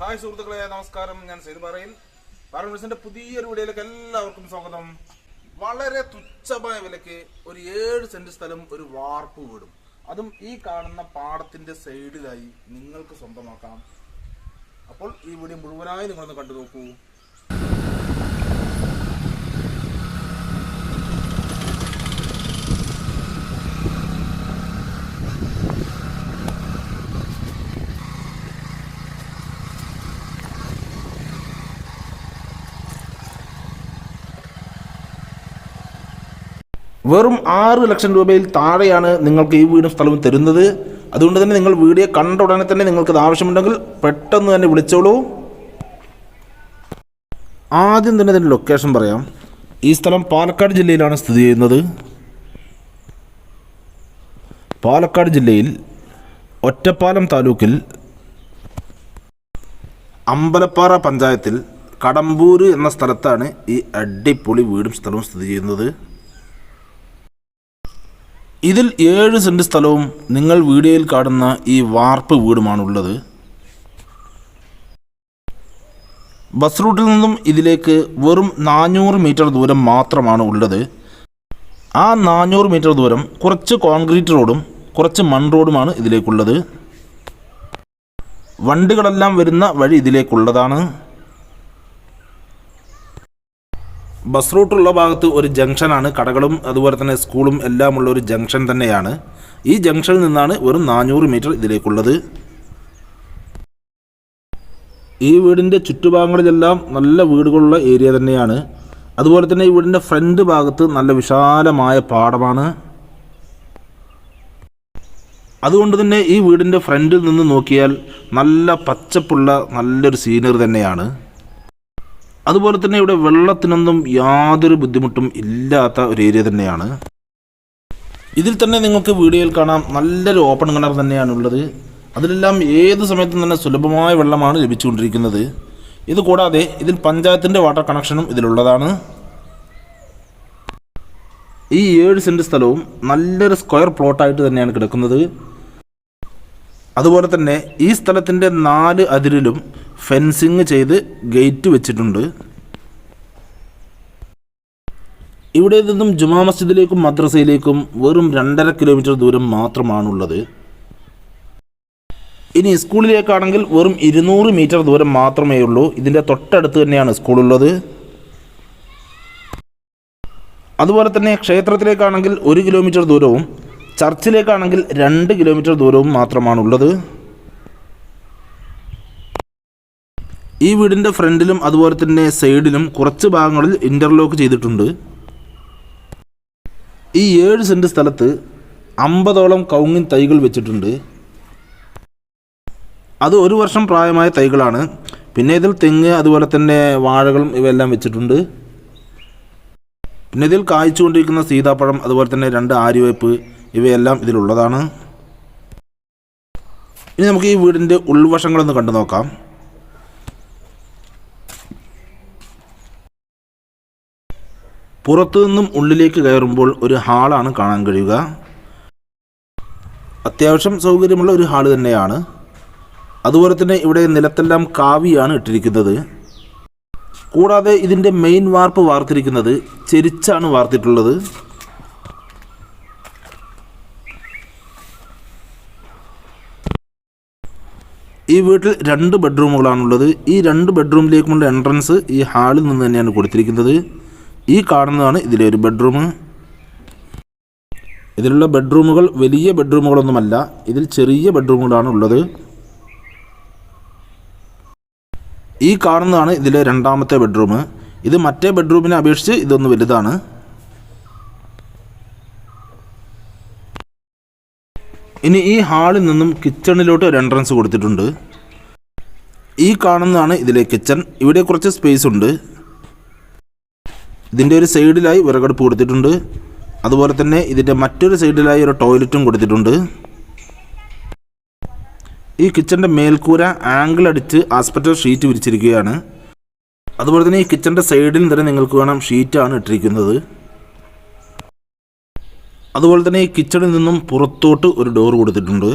Hi സുഹൃത്തുക്കളെ നമസ്കാരം. ഞാൻ സെയ്ത് പറയിൽ. പാരമിസിന്റെ പുതിയൊരു വീഡിയോയിലേക്ക് എല്ലാവർക്കും സ്വാഗതം. വളരെ തുച്ഛമായ വിലക്ക് ഒരു ഏഴ് സെന്റ് സ്ഥലം ഒരു വാർപ്പ് വീടും. അതും ഈ കാണുന്ന പാടത്തിന്റെ സൈഡിലായി നിങ്ങൾക്ക് സ്വന്തമാക്കാം. അപ്പോൾ ഈ വീഡിയോ മുഴുവനായി നിങ്ങളൊന്ന് കണ്ടു നോക്കൂ. വെറും ആറ് ലക്ഷം രൂപയിൽ താഴെയാണ് നിങ്ങൾക്ക് ഈ വീടും സ്ഥലവും തരുന്നത്. അതുകൊണ്ട് തന്നെ നിങ്ങൾ വീഡിയോ കണ്ട ഉടനെ തന്നെ നിങ്ങൾക്കത് ആവശ്യമുണ്ടെങ്കിൽ പെട്ടെന്ന് തന്നെ വിളിച്ചോളൂ. ആദ്യം തന്നെ ഇതിന്റെ ലൊക്കേഷൻ പറയാം. ഈ സ്ഥലം പാലക്കാട് ജില്ലയിലാണ് സ്ഥിതി ചെയ്യുന്നത്. പാലക്കാട് ജില്ലയിൽ ഒറ്റപ്പാലം താലൂക്കിൽ അമ്പലപ്പാറ പഞ്ചായത്തിൽ കടമ്പൂര് എന്ന സ്ഥലത്താണ് ഈ അടിപൊളി വീടും സ്ഥലവും സ്ഥിതി ചെയ്യുന്നത്. ഇതിൽ ഏഴ് സെന്റ് സ്ഥലവും നിങ്ങൾ വീഡിയോയിൽ കാണുന്ന ഈ വാർപ്പ് വീടുമാണുള്ളത്. ബസ് റൂട്ടിൽ നിന്നും ഇതിലേക്ക് വെറും നാനൂറ് മീറ്റർ ദൂരം മാത്രമാണ് ഉള്ളത്. ആ നാനൂറ് മീറ്റർ ദൂരം കുറച്ച് കോൺക്രീറ്റ് റോഡും കുറച്ച് മൺ റോഡുമാണ് ഇതിലേക്കുള്ളത്. വണ്ടികളെല്ലാം വരുന്ന വഴി ഇതിലേക്കുള്ളതാണ്. ബസ് റൂട്ടുള്ള ഭാഗത്ത് ഒരു ജംഗ്ഷനാണ്. കടകളും അതുപോലെ തന്നെ സ്കൂളും എല്ലാം ഉള്ള ഒരു ജംഗ്ഷൻ തന്നെയാണ്. ഈ ജംഗ്ഷനിൽ നിന്നാണ് വെറും നാനൂറ് മീറ്റർ ഇതിലേക്കുള്ളത്. ഈ വീടിന്റെ ചുറ്റുഭാഗങ്ങളിലെല്ലാം നല്ല വീടുകളുള്ള ഏരിയ തന്നെയാണ്. അതുപോലെ തന്നെ ഈ വീടിന്റെ ഫ്രണ്ട് ഭാഗത്ത് നല്ല വിശാലമായ പാടമാണ്. അതുകൊണ്ട് തന്നെ ഈ വീടിന്റെ ഫ്രണ്ടിൽ നിന്ന് നോക്കിയാൽ നല്ല പച്ചപ്പുള്ള നല്ലൊരു സീനറി തന്നെയാണ്. അതുപോലെ തന്നെ ഇവിടെ വെള്ളത്തിനൊന്നും യാതൊരു ബുദ്ധിമുട്ടും ഇല്ലാത്ത ഒരു ഏരിയ തന്നെയാണ്. ഇതിൽ തന്നെ നിങ്ങൾക്ക് വീഡിയോയിൽ കാണാം. നല്ലൊരു ഓപ്പൺ കിണർ തന്നെയാണുള്ളത്. അതിലെല്ലാം ഏത് സമയത്തും തന്നെ സുലഭമായ വെള്ളമാണ് ലഭിച്ചുകൊണ്ടിരിക്കുന്നത്. ഇത് കൂടാതെ ഇതിൽ പഞ്ചായത്തിന്റെ വാട്ടർ കണക്ഷനും ഇതിലുള്ളതാണ്. ഈ ഏഴ് സെന്റ് സ്ഥലവും നല്ലൊരു സ്ക്വയർ പ്ലോട്ടായിട്ട് തന്നെയാണ് കിടക്കുന്നത്. അതുപോലെ തന്നെ ഈ സ്ഥലത്തിന്റെ നാല് അതിരിലും ഫെൻസിങ് ചെയ്ത് ഗേറ്റ് വെച്ചിട്ടുണ്ട്. ഇവിടെ നിന്നും ജുമാ മസ്ജിദിലേക്കും മദ്രസയിലേക്കും വെറും രണ്ടര കിലോമീറ്റർ ദൂരം മാത്രമാണുള്ളത്. ഇനി സ്കൂളിലേക്കാണെങ്കിൽ വെറും ഇരുന്നൂറ് മീറ്റർ ദൂരം മാത്രമേ ഉള്ളൂ. ഇതിന്റെ തൊട്ടടുത്ത് തന്നെയാണ് സ്കൂളുള്ളത്. അതുപോലെ തന്നെ ക്ഷേത്രത്തിലേക്കാണെങ്കിൽ ഒരു കിലോമീറ്റർ ദൂരവും ചർച്ചിലേക്കാണെങ്കിൽ രണ്ട് കിലോമീറ്റർ ദൂരവും മാത്രമാണുള്ളത്. ഈ വീടിന്റെ ഫ്രണ്ടിലും അതുപോലെ തന്നെ സൈഡിലും കുറച്ച് ഭാഗങ്ങളിൽ ഇന്റർലോക്ക് ചെയ്തിട്ടുണ്ട്. ഈ ഏഴ് സെന്റ് സ്ഥലത്ത് അമ്പതോളം കൗങ്ങിൻ തൈകൾ വെച്ചിട്ടുണ്ട്. അത് ഒരു വർഷം പ്രായമായ തൈകളാണ്. പിന്നെ ഇതിൽ തെങ്ങ് അതുപോലെ തന്നെ വാഴകളും ഇവയെല്ലാം വെച്ചിട്ടുണ്ട്. പിന്നെ ഇതിൽ കായ്ച്ചുകൊണ്ടിരിക്കുന്ന സീതാപ്പഴം അതുപോലെ തന്നെ രണ്ട് ആര്യവേപ്പ് ഇവയെല്ലാം ഇതിലുള്ളതാണ്. ഇനി നമുക്ക് ഈ വീടിന്റെ ഉൾവശങ്ങളൊന്ന് കണ്ടു നോക്കാം. പുറത്തു നിന്നും ഉള്ളിലേക്ക് കയറുമ്പോൾ ഒരു ഹാളാണ് കാണാൻ കഴിയുക. അത്യാവശ്യം സൗകര്യമുള്ള ഒരു ഹാൾ തന്നെയാണ്. അതുപോലെ തന്നെ ഇവിടെ നിലത്തെല്ലാം കാവിയാണ് ഇട്ടിരിക്കുന്നത്. കൂടാതെ ഇതിന്റെ മെയിൻ വാർപ്പ് വാർത്തിരിക്കുന്നത് ചെരിച്ചാണ് വാർത്തിട്ടുള്ളത്. ഈ വീട്ടിൽ രണ്ട് ബെഡ്റൂമുകളാണുള്ളത്. ഈ രണ്ട് ബെഡ്റൂമിലേക്കുമുള്ള എൻട്രൻസ് ഈ ഹാളിൽ നിന്ന് തന്നെയാണ് കൊടുത്തിരിക്കുന്നത്. ഈ കാണുന്നതാണ് ഇതിലെ ഒരു ബെഡ്റൂം. ഇതിലുള്ള ബെഡ്റൂമുകൾ വലിയ ബെഡ്റൂമുകളൊന്നുമല്ല. ഇതിൽ ചെറിയ ബെഡ്റൂമുകളാണ് ഉള്ളത് ഈ കാണുന്നതാണ് ഇതിലെ രണ്ടാമത്തെ ബെഡ്റൂം. ഇത് മറ്റേ ബെഡ്റൂമിനെ അപേക്ഷിച്ച് ഇതൊന്ന് വലുതാണ്. ഇനി ഈ ഹാളിൽ നിന്നും കിച്ചണിലോട്ട് ഒരു എൻട്രൻസ് കൊടുത്തിട്ടുണ്ട്. ഈ കാണുന്നതാണ് ഇതിലെ കിച്ചൺ ഇവിടെ കുറച്ച് സ്പേസ് ഉണ്ട്. ഇതിന്റെ ഒരു സൈഡിലായി വിറകടുപ്പ് കൊടുത്തിട്ടുണ്ട്. അതുപോലെ തന്നെ ഇതിന്റെ മറ്റൊരു സൈഡിലായി ഒരു ടോയ്ലറ്റും കൊടുത്തിട്ടുണ്ട്. ഈ കിച്ചന്റെ മേൽക്കൂര ആംഗിൾ അടിച്ച് ആസ്പെക്ടർ ഷീറ്റ് വിരിച്ചിരിക്കുകയാണ്. അതുപോലെ തന്നെ ഈ കിച്ചന്റെ സൈഡിൽ തന്നെ നിങ്ങൾക്ക് കാണാം ഷീറ്റാണ് ഇട്ടിരിക്കുന്നത്. അതുപോലെ തന്നെ ഈ കിച്ചണിൽ നിന്നും പുറത്തോട്ട് ഒരു ഡോർ കൊടുത്തിട്ടുണ്ട്.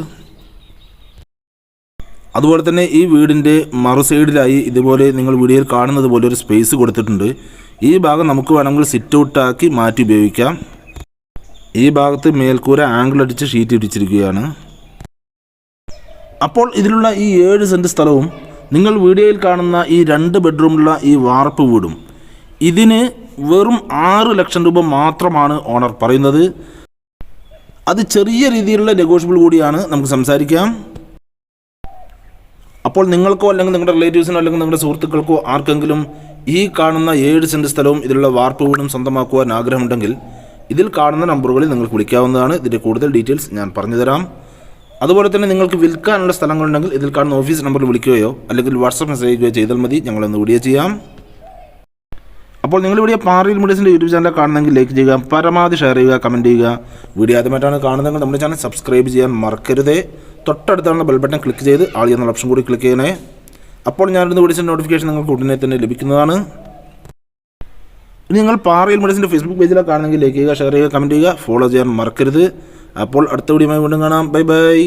അതുപോലെ തന്നെ ഈ വീടിന്റെ മറു സൈഡിലായി ഇതുപോലെ നിങ്ങൾ വീഡിയോയിൽ കാണുന്നത് പോലെ ഒരു സ്പേസ് കൊടുത്തിട്ടുണ്ട്. ഈ ഭാഗം നമുക്ക് വേണമെങ്കിൽ സിറ്റ് ഔട്ടാക്കി മാറ്റി ഉപയോഗിക്കാം. ഈ ഭാഗത്ത് മേൽക്കൂര ആംഗിൾ അടിച്ച് ഷീറ്റ് ഇടിച്ചിരിക്കുകയാണ് അപ്പോൾ ഇതിലുള്ള ഈ ഏഴ് സെന്റ് സ്ഥലവും നിങ്ങൾ വീഡിയോയിൽ കാണുന്ന ഈ രണ്ട് ബെഡ്റൂമുള്ള ഈ വാർപ്പ് വീടും. ഇതിന് വെറും ആറ് ലക്ഷം രൂപ മാത്രമാണ് ഓണർ പറയുന്നത്. അത് ചെറിയ രീതിയിലുള്ള നെഗോഷ്യബിൾ കൂടിയാണ്. നമുക്ക് സംസാരിക്കാം. അപ്പോൾ നിങ്ങൾക്കോ അല്ലെങ്കിൽ നിങ്ങളുടെ റിലേറ്റീവ്സിനോ അല്ലെങ്കിൽ നിങ്ങളുടെ സുഹൃത്തുക്കൾക്കോ ആർക്കെങ്കിലും ഈ കാണുന്ന ഏഴ് സെന്റ് സ്ഥലവും ഇതിലുള്ള വാർപ്പ് വീടും സ്വന്തമാക്കുവാൻ ആഗ്രഹമുണ്ടെങ്കിൽ ഇതിൽ കാണുന്ന നമ്പറുകളിൽ നിങ്ങൾക്ക് വിളിക്കാവുന്നതാണ്. ഇതിന്റെ കൂടുതൽ ഡീറ്റെയിൽസ് ഞാൻ പറഞ്ഞുതരാം അതുപോലെ തന്നെ നിങ്ങൾക്ക് വിൽക്കാനുള്ള സ്ഥലങ്ങളുണ്ടെങ്കിൽ ഇതിൽ കാണുന്ന ഓഫീസ് നമ്പറിൽ വിളിക്കുകയോ അല്ലെങ്കിൽ വാട്സപ്പ് മെസ്സേജ് ചെയ്യുകയോ ചെയ്താൽ മതി. ഞങ്ങളൊന്ന് വീഡിയോ ചെയ്യാം. അപ്പോൾ നിങ്ങൾ ഇവിടെ പാറയിൽ മീഡിയസിന്റെ യൂട്യൂബ് ചാനൽ കാണുന്നെങ്കിൽ ലൈക്ക് ചെയ്യുക പരമാവധി ഷെയർ ചെയ്യുക കമന്റ് ചെയ്യുക. വീഡിയോ ആദ്യമായിട്ടാണ് കാണുന്നതെങ്കിൽ നമ്മുടെ ചാനൽ സബ്സ്ക്രൈബ് ചെയ്യാൻ മറക്കരുതേ. തൊട്ടടുത്താണ് ബെൽ ബട്ടൺ ക്ലിക്ക് ചെയ്ത് ആൾ എന്നുള്ള ഓപ്ഷൻ കൂടി ക്ലിക്ക് ചെയ്യണേ. അപ്പോൾ ഞാനിരുന്ന് വീഡിയോസിന്റെ നോട്ടിഫിക്കേഷൻ നിങ്ങൾക്ക് ഉടനെ തന്നെ ലഭിക്കുന്നതാണ്. നിങ്ങൾ പാറയിൽ മെഡിസിന്റെ ഫേസ്ബുക്ക് പേജിലാണ് കാണുന്നെങ്കിൽ ലൈക്ക് ചെയ്യുക ഷെയർ ചെയ്യുക കമന്റ് ചെയ്യുക ഫോളോ ചെയ്യാൻ മറക്കരുത്. അപ്പോൾ അടുത്ത വീഡിയോയുമായി വീണ്ടും കാണാം. Bye bye